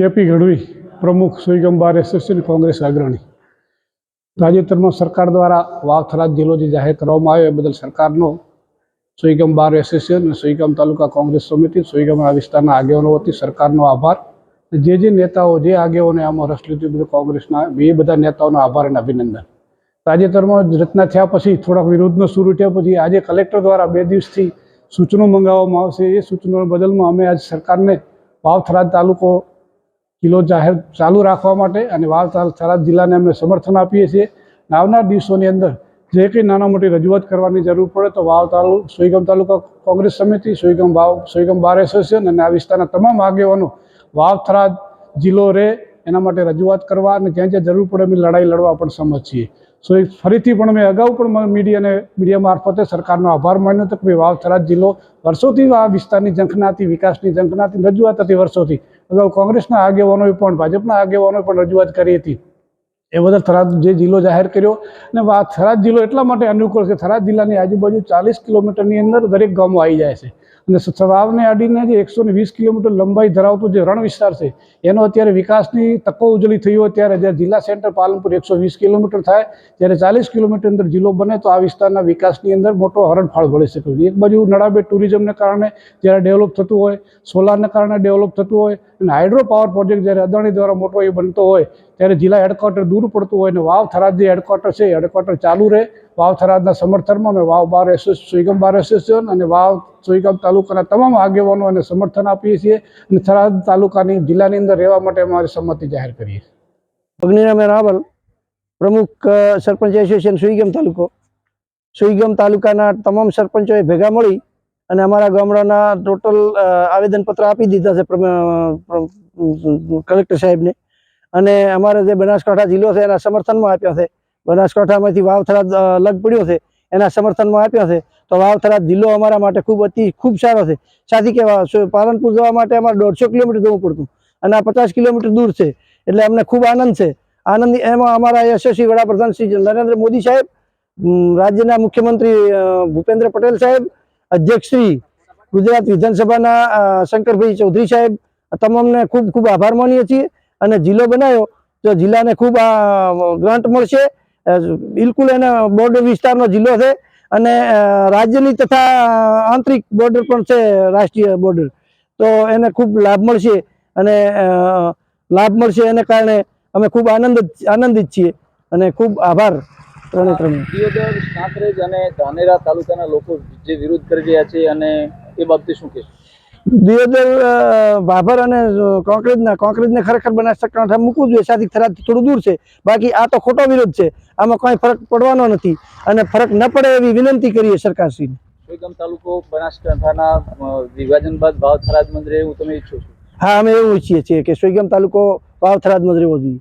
KP Gadhvi પ્રમુખ સુઈગમ બાર કોંગ્રેસ અગ્રણી. તાજેતરમાં સરકાર દ્વારા વાવ થરાદ જિલ્લો જે જાહેર કરવામાં આવ્યો. એ બદલ સરકારનો સુઈગમ બાર એસોસિએશન અને સુઈગમ તાલુકા કોંગ્રેસ સમિતિ સુઈગમના વિસ્તારના આગેવાનો વતી સરકારનો આભાર. જે જે નેતાઓ, જે આગેવાને આમાં રસ લીધો બધું કોંગ્રેસના, એ બધા નેતાઓનો આભાર અને અભિનંદન. તાજેતરમાં રચના થયા પછી થોડાક વિરોધનો શરૂ ઉઠ્યા પછી આજે કલેક્ટર દ્વારા બે દિવસથી સૂચનો મંગાવવામાં આવશે. એ સૂચનો બદલમાં અમે આજ સરકારને વાવથરાજ તાલુકો જિલ્લો જાહેર ચાલુ રાખવા માટે અને વાવ થરા- થરાદ જિલ્લાને અમે સમર્થન આપીએ છીએ. આવનાર દિવસોની અંદર જે કંઈ નાના મોટી રજૂઆત કરવાની જરૂર પડે તો વાવ તાલુ, સુઈગમ તાલુકા કોંગ્રેસ સમિતિ, સુઈગમ વાવ, સુઈગમ બાર એસોસિએશન અને આ વિસ્તારના તમામ આગેવાનો વાવ થરાદ જિલ્લો રહે એના માટે રજૂઆત કરવા અને જ્યાં જ્યાં જરૂર પડે અમે લડાઈ લડવા પણ સમજ છીએ. સો એ ફરીથી પણ મેં અગાઉ પણ મીડિયાને મીડિયા મારફતે સરકારનો આભાર માન્યો હતો કે વાવથરા જિલ્લો વર્ષોથી આ વિસ્તારની ઝંખનાથી વિકાસની ઝંખનાથી રજૂઆત હતી વર્ષોથી. અગાઉ કોંગ્રેસના આગેવાનોએ પણ, ભાજપના આગેવાનોએ પણ રજૂઆત કરી હતી. એ બદલ થરાદ જે જિલ્લો જાહેર કર્યો અને વા, થરાદ જિલ્લો એટલા માટે અનુકૂળ છે થરાદ જિલ્લાની આજુબાજુ ચાલીસ કિલોમીટરની અંદર દરેક ગામો આવી જાય છે. અને સવાવને આડીને જે એકસો ને વીસ કિલોમીટર લંબાઈ ધરાવતો જે રણ વિસ્તાર છે, એનો અત્યારે વિકાસની તકો ઉજળી થઈ હોય ત્યારે જ્યારે જિલ્લા સેન્ટર પાલનપુર એકસો વીસ કિલોમીટર થાય ત્યારે ચાલીસ કિલોમીટર અંદર જિલ્લો બને તો આ વિસ્તારના વિકાસની અંદર મોટો હરણફાળ ભળી શકે એક બાજુ નડાબે ટુરિઝમને કારણે જ્યારે ડેવલપ થતું હોય, સોલારને કારણે ડેવલપ થતું હોય અને હાઇડ્રો પાવર પ્રોજેક્ટ જ્યારે અદાણી દ્વારા મોટો એ બનતો હોય ત્યારે જિલ્લા હેડક્વાર્ટર દૂર પડતું હોય અને વાવ થરાદ જે હેડક્વાર્ટર છે એ હેડક્વાર્ટર ચાલુ રહે. વાવ થરાદના સમર્થનમાં અમે વાવ બાર એસોસ સુઈગમ બાર એસોસિએશન અને વાવ સુઈગમ તાલુકાના તમામ આગેવાનો અને સમર્થન આપીએ છીએ અને થરાદ તાલુકાની જિલ્લાની અંદર રહેવા માટે અમારી સંમતિ જાહેર કરીએ અગ્નિરામે રાવલ, પ્રમુખ સરપંચ એસોસિએશન સુઈગમ તાલુકો. સુઈગમ તાલુકાના તમામ સરપંચોએ ભેગા મળી અને અમારા ગામડાના ટોટલ આવેદનપત્ર આપી દીધા છે કલેક્ટર સાહેબને. અને અમારે જે બનાસકાંઠા જિલ્લો છે, એના સમર્થનમાં આપ્યા છે. બનાસકાંઠામાંથી વાવથરા અલગ પડ્યો છે, એના સમર્થનમાં આપ્યા છે. તો વાવથરા જિલ્લો અમારા માટે ખૂબ અતિ, ખૂબ સારો છે. સાથી કહેવા પાલનપુર જવા માટે અમારે દોઢસો કિલોમીટર જવું પડતું અને આ પચાસ કિલોમીટર દૂર છે. એટલે અમને ખૂબ આનંદ છે. આનંદ, એમાં અમારા યશસ્વી વડાપ્રધાન શ્રી નરેન્દ્ર મોદી સાહેબ રાજ્યના મુખ્યમંત્રી ભૂપેન્દ્ર પટેલ સાહેબ, અધ્યક્ષ શ્રી ગુજરાત વિધાનસભાના શંકરભાઈ ચૌધરી સાહેબ તમામને ખૂબ ખૂબ આભાર માનીએ છીએ. અને જિલ્લો બનાવ્યો, તો જિલ્લાને ખૂબ ગ્રાન્ટ મળશે. બિલકુલ એને બોર્ડર વિસ્તારનો જિલ્લો છે. અને રાજ્યની તથા આંતરિક બોર્ડર પણ છે રાષ્ટ્રીય બોર્ડર તો એને ખૂબ લાભ મળશે અને લાભ મળશે એને કારણે અમે ખૂબ આનંદ, આનંદિત છીએ. અને ખૂબ આભાર ત્રણે ત્રણે. દિયોદર અને ધાનેરા તાલુકાના લોકો જે વિરોધ કરી રહ્યા છે અને એ બાબતે શું કહેશો? દિયોદર ભાભર અને કોંક્રીટના કોંક્રીટને ખરેખર બનાસકાંઠા મૂકવું જોઈએ. સાદિક થરાદથી થોડું દૂર છે. બાકી આ તો ખોટો વિરોધ છે. આમાં કોઈ ફરક પડવાનો નથી. અને ફરક ન પડે એવી વિનંતી કરીએ સરકારશ્રીને. સોયગામ તાલુકો બનાસકાંઠાના વિભાજન બાદ ભાવ થરાદ મંદિરે એવું તમે ઈચ્છો છો? હા અમે એવું ઈચ્છીએ છીએ કે સોયગામ તાલુકો વાવથરાજ થરાદમાં જ રહેવો જોઈએ.